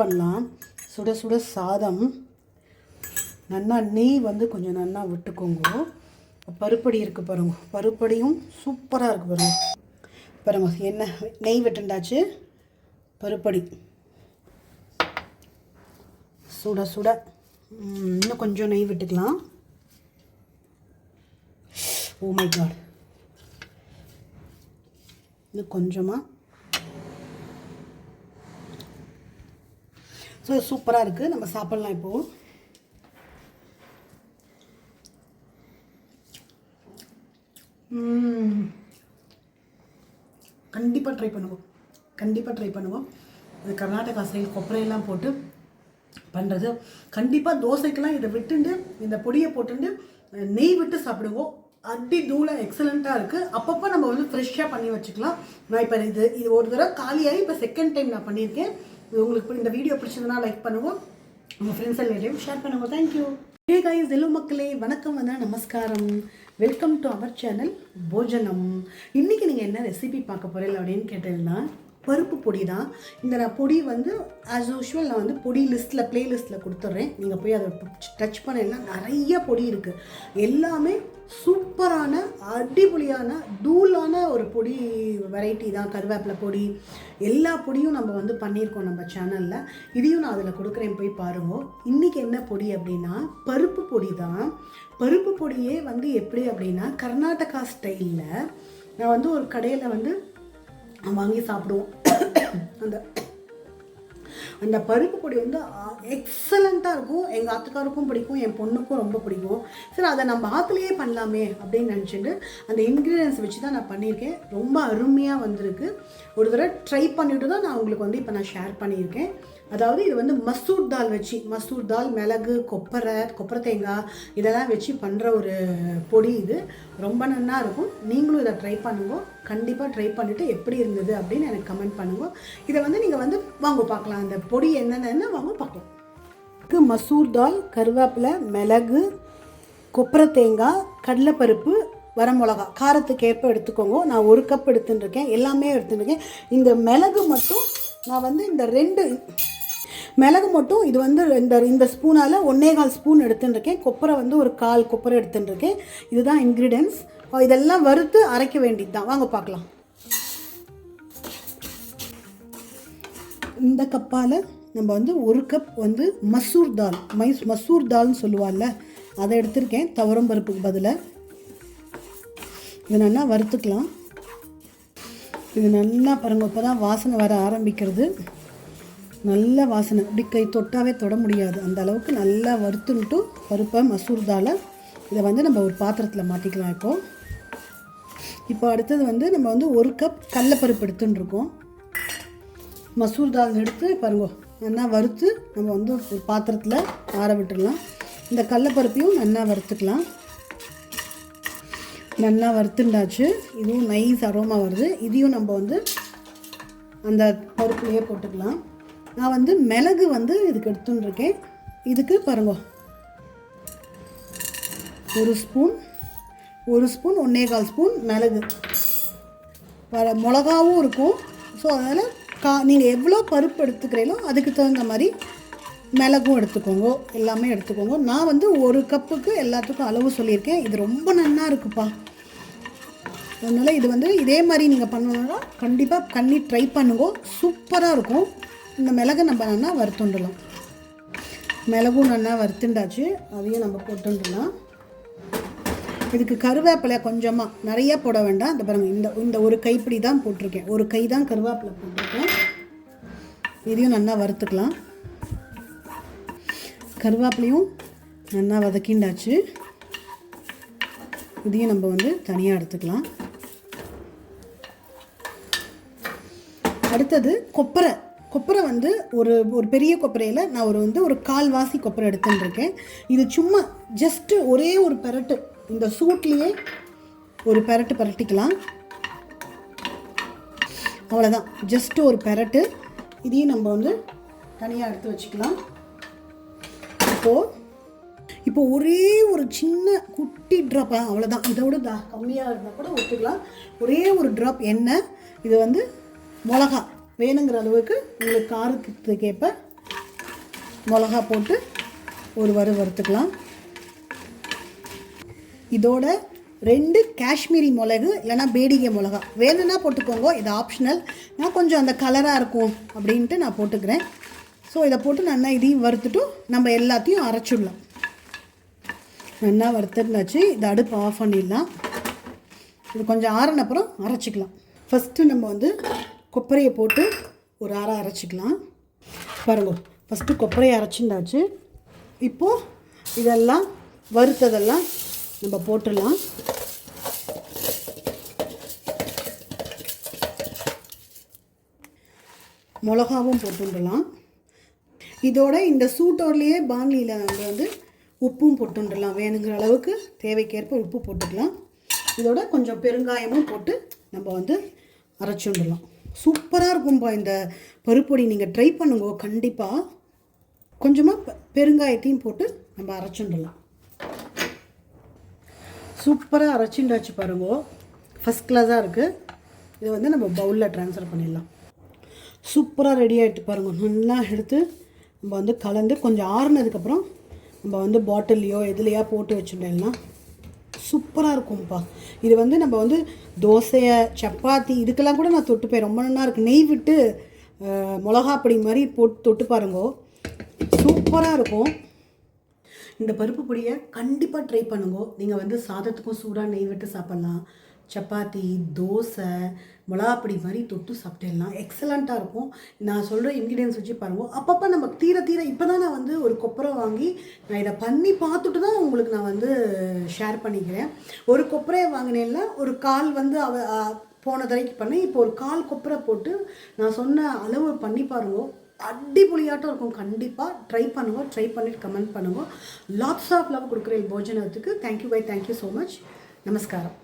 பண்ணலாம். சுட சுட சாதம். நல்லா நெய் வந்து கொஞ்சம் நல்லா விட்டுக்கோங்க. பருப்படி இருக்குது பாருங்க. பருப்படியும் சூப்பராக இருக்குது பாருங்க. பாருங்க என்ன நெய் விட்டுண்டாச்சு? பருப்படி. சுட சுட இன்னும் கொஞ்சம் நெய் விட்டுக்கலாம். Oh my god. இன்னும் கொஞ்சமாக ஸோ சூப்பராக இருக்குது நம்ம சாப்பிட்லாம் இப்போது கண்டிப்பாக ட்ரை பண்ணுவோம். கண்டிப்பாக ட்ரை பண்ணுவோம். இது கர்நாடகா ஸ்டைல் கொப்பரையெல்லாம் போட்டு பண்ணுறது கண்டிப்பாக தோசைக்கெல்லாம் இதை விட்டுண்டு இந்த பொடியை போட்டுண்டு நெய் விட்டு சாப்பிடுவோம். அடி தூளை எக்ஸலண்ட்டாக இருக்குது அப்பப்போ நம்ம வந்து ஃப்ரெஷ்ஷாக பண்ணி வச்சுக்கலாம். நான் இப்போ இது இது ஒரு தடவை காலியாகி இப்போ செகண்ட் டைம் நான் பண்ணியிருக்கேன். உங்களுக்கு இந்த வீடியோ பிடிச்சதுன்னா லைக் பண்ணுவோம். உங்கள் ஃப்ரெண்ட்ஸ் எல்லாரையும் ஷேர் பண்ணுவோம் தேங்க்யூ ஹே கைஸ் ஹலோ மக்களே. வணக்கம் வந்தா நமஸ்காரம். வெல்கம் டு அவர் சேனல் போஜனம் இன்றைக்கி நீங்கள் என்ன ரெசிபி பார்க்க போகிறீங்க அப்படின்னு கேட்டீங்கன்னா பருப்பு பொடி தான். இந்த நான் பொடி வந்து ஆஸ் யூஷுவல் நான் வந்து பொடி லிஸ்ட்டில் ப்ளேலிஸ்ட்டில் கொடுத்துட்றேன் நீங்கள் போய் அதை டச் பண்ணலாம் நிறைய பொடி இருக்குது எல்லாமே சூப்பரான அடிப்பொலியான தூளான ஒரு பொடி வெரைட்டி தான். கருவேப்பிலை பொடி. எல்லா பொடியும் நம்ம வந்து பண்ணியிருக்கோம் நம்ம சேனலில் இதையும் நான் அதில் கொடுக்குறேன் போய் பாருங்க. இன்றைக்கி என்ன பொடி அப்படின்னா பருப்பு பொடி தான். பருப்பு பொடியே வந்து எப்படி அப்படின்னா கர்நாடகா ஸ்டைலில் நான் வந்து ஒரு கடையில் வந்து வாங்கி சாப்பிடுவோம். அந்த அந்த பருப்பு பொடி வந்து எக்ஸலண்ட்டாக இருக்கும். எங்கள் ஆத்துக்காருக்கும் பிடிக்கும் என் பொண்ணுக்கும் ரொம்ப பிடிக்கும். சரி அதை நம்ம ஆற்றுலையே பண்ணலாமே அப்படின்னு நினச்சிட்டு அந்த இன்க்ரீடியன்ஸ் வச்சு தான் நான் பண்ணியிருக்கேன். ரொம்ப அருமையாக வந்திருக்கு. ஒரு தடவை ட்ரை பண்ணிட்டு தான் நான் உங்களுக்கு வந்து இப்போ நான் ஷேர் பண்ணியிருக்கேன். அதாவது இது வந்து மசூர் தால் வச்சு மசூர் தால் மிளகு கொப்பரை கொப்பரை தேங்காய் இதெல்லாம் வச்சு பண்ணுற ஒரு பொடி இது. ரொம்ப நல்லா இருக்கும். நீங்களும் இதை ட்ரை பண்ணுங்க. கண்டிப்பாக ட்ரை பண்ணிவிட்டு எப்படி இருந்தது அப்படின்னு எனக்கு கமெண்ட் பண்ணுங்க. இதை வந்து நீங்கள் வந்து வாங்க பார்க்கலாம். அந்த பொடி என்னென்ன வாங்க பார்க்கலாம். இதுக்கு மசூர் தால் கருவேப்பிலை மிளகு கொப்பரை தேங்காய் கடலைப்பருப்பு வரமிளகா. காரத்துக்கு ஏற்ப எடுத்துக்கோங்க. நான் ஒரு கப் எடுத்துட்டுருக்கேன் எல்லாமே எடுத்துட்டுருக்கேன் இந்த மிளகு மட்டும் நான் வந்து இந்த ரெண்டு மிளகு மட்டும் இது வந்து இந்த இந்த ஸ்பூனால் ஒன்னே கால் ஸ்பூன் எடுத்துட்டுருக்கேன். கொப்பரை வந்து ஒரு கால் கொப்பரை எடுத்துட்டுருக்கேன். இதுதான் இன்க்ரீடியன்ஸ் இதெல்லாம் வறுத்து அரைக்க வேண்டியது தான் வாங்க பார்க்கலாம். இந்த கப்பால் நம்ம வந்து ஒரு கப் வந்து மசூர் தால் மைஸ் மசூர் தால்னு சொல்லுவாள்ல அதை எடுத்திருக்கேன். துவரம் பருப்புக்கு பதிலாக இது நல்லா வறுத்துக்கலாம். இது நல்லா பாருங்க இப்போ தான் வாசனை வர ஆரம்பிக்கிறது. நல்ல வாசனை. அப்படி கை தொட்டாவே தொட முடியாது. அந்த அளவுக்கு நல்லா வறுத்துன்ட்டு பருப்பை மசூர் தாலை இதை வந்து நம்ம ஒரு பாத்திரத்தில் மாற்றிக்கலாம் இப்போது இப்போ அடுத்தது வந்து நம்ம வந்து ஒரு கப் கடலப்பருப்பு எடுத்துட்டுருக்கோம். மசூர் தால் எடுத்து பாருங்க நல்லா வறுத்து நம்ம வந்து ஒரு பாத்திரத்தில் ஆற விட்டுடலாம். இந்த கடலப்பருப்பையும் நல்லா வறுத்துக்கலாம். நல்லா வறுத்துண்டாச்சு. இதுவும் நைஸ் அரோமா வருது. இதையும் நம்ம வந்து அந்த பருப்புலேயே போட்டுக்கலாம். நான் வந்து மிளகு வந்து இதுக்கு எடுத்துன்னு இருக்கேன் இதுக்கு பாருங்க. ஒரு ஸ்பூன் ஒரு ஸ்பூன் ஒன்றே கால் ஸ்பூன் மிளகு. வர மிளகாவும் இருக்கும். ஸோ அதனால் கா நீங்கள் எவ்வளோ பருப்பு எடுத்துக்கிறீங்களோ அதுக்கு தகுந்த மாதிரி மிளகும் எடுத்துக்கோங்க. எல்லாமே எடுத்துக்கோங்க. நான் வந்து ஒரு கப்புக்கு எல்லாத்துக்கும் அளவு சொல்லியிருக்கேன். இது ரொம்ப நன்னாக இருக்குப்பா. அதனால் இது வந்து இதே மாதிரி நீங்கள் பண்ணணுன்னா கண்டிப்பாக பண்ணி ட்ரை பண்ணுங்க. சூப்பராக இருக்கும். இந்த மிளகை நம்ம நல்லா வறுத்துண்டலாம். மிளகும் நல்லா வறுத்துண்டாச்சு. அதையும் நம்ம போட்டுடலாம் இதுக்கு கருவேப்பிலை கொஞ்சமாக நிறைய போட வேண்டாம். இந்த பாருங்கள் இந்த இந்த ஒரு கைப்பிடி தான் போட்டிருக்கேன். ஒரு கை தான் கருவேப்பிலை போட்டிருக்கேன். இதையும் நல்லா வறுத்துக்கலாம். கருவேப்பிலையும் நல்லா வதக்கிண்டாச்சு. இதையும் நம்ம வந்து தனியாக எடுத்துக்கலாம். அடுத்தது கொப்பரை. கொப்பரை வந்து ஒரு ஒரு பெரிய கொப்பரையில் நான் ஒரு வந்து ஒரு கால்வாசி கொப்பரை எடுத்துட்டுருக்கேன். இது சும்மா ஜஸ்ட்டு ஒரே ஒரு பெரட்டு இந்த சூட்லேயே ஒரு பெரட்டு பரட்டிக்கலாம். அவ்வளோதான் ஜஸ்ட்டு ஒரு பெரட்டு. இதையும் நம்ம வந்து தனியாக எடுத்து வச்சுக்கலாம். இப்போது இப்போ ஒரே ஒரு சின்ன குட்டி ட்ராப் அவ்வளோதான் இதை தா கம்மியாக இருந்தால் கூட ஒத்துக்கலாம். ஒரே ஒரு ட்ராப் எண்ணெய் இது வந்து மிளகா வேணுங்கிற அளவுக்கு உங்களுக்கு காரத்துக்கேற்ப மிளகா போட்டு ஒரு வறு வறுத்துக்கலாம். இதோட ரெண்டு காஷ்மீரி மிளகு இல்லைன்னா பேடிகை மிளகா. வேணும்னா போட்டுக்கோங்க இது ஆப்ஷனல் நான் கொஞ்சம் அந்த கலராக இருக்கும் அப்படின்ட்டு நான் போட்டுக்கிறேன். ஸோ இதை போட்டு நல்லா இதையும் வறுத்துட்டு நம்ம எல்லாத்தையும் அரைச்சிடலாம். நல்லா வறுத்துருந்தாச்சு இதை அடுப்பு ஆஃப் பண்ணிடலாம். இது கொஞ்சம் ஆறின அப்புறம் அரைச்சிக்கலாம். ஃபஸ்ட்டு நம்ம வந்து கொப்பரையை போட்டு ஒரு அரை அரைச்சிக்கலாம். பாருங்க ஃபஸ்ட்டு கொப்பரையை அரைச்சிருந்தாச்சு. இப்போது இதெல்லாம் வறுத்ததெல்லாம் நம்ம போட்டுடலாம். மிளகாவும் போட்டுடலாம். இதோட இந்த சூட்டோர்லேயே பான்லியில் நம்ம வந்து உப்பும் போட்டுடலாம். வேணுங்கிற அளவுக்கு தேவைக்கேற்ப உப்பு போட்டுக்கலாம். இதோட கொஞ்சம் பெருங்காயமும் போட்டு நம்ம வந்து அரைச்சுடலாம். சூப்பராக இருக்கும்பா இந்த பருப்பொடி. நீங்கள் ட்ரை பண்ணுங்க. கண்டிப்பாக கொஞ்சமாக பெ- பெருங்காயத்தையும் போட்டு நம்ம அரைச்சுடலாம். சூப்பராக அரைச்சுண்டாச்சு பாருங்கோ. ஃபஸ்ட் கிளாஸாக இருக்குது இதை வந்து நம்ம பவுலில் ட்ரான்ஸ்ஃபர் பண்ணிடலாம். சூப்பராக ரெடி ஆகிட்டு பாருங்கள் நல்லா எடுத்து நம்ம வந்து கலந்து கொஞ்சம் ஆறுனதுக்கப்புறம் நம்ம வந்து பாட்டில்லையோ எதுலையோ போட்டு வச்சுட்டோம்னா சூப்பராக இருக்கும்ப்பா. இது வந்து நம்ம வந்து தோசையை சப்பாத்தி இதுக்கெல்லாம் கூட நான் தொட்டுப்பேன். ரொம்ப நல்லா இருக்குது நெய் விட்டு மிளகா பொடி மாதிரி போட்டு தொட்டு பாருங்கோ. சூப்பராக இருக்கும். இந்த பருப்பு பொடியை கண்டிப்பாக ட்ரை பண்ணுங்க. நீங்கள் வந்து சாதத்துக்கும் சூடாக நெய் விட்டு சாப்பிட்லாம். சப்பாத்தி தோசை மிளகாப்பொடி மாதிரி தொட்டு சாப்பிட்டுடலாம் எக்ஸலண்ட்டாக இருக்கும். நான் சொல்கிற இன்க்ரீடியன்ஸ் வச்சு பாருங்க. அப்பப்போ நம்ம தீர தீர இப்போ தான் நான் வந்து ஒரு கொப்பரை வாங்கி நான் இதை பண்ணி பார்த்துட்டு தான் உங்களுக்கு நான் வந்து ஷேர் பண்ணிக்கிறேன். ஒரு கொப்பரையை வாங்கினேன்ல ஒரு கால் வந்து அவ போன தடவைக்கு பண்ணேன் இப்போ ஒரு கால் கொப்பரை போட்டு நான் சொன்ன அளவு பண்ணி பாருங்க. அடிப்பொலியாட்டம் இருக்கும். கண்டிப்பாக ட்ரை பண்ணுவோம் ட்ரை பண்ணிட்டு கமெண்ட் பண்ணுவோம் லாட்ஸ் ஆஃப் லவ் கொடுக்குற போஜனத்துக்கு. Thank you bye thank you so much நமஸ்காரம்.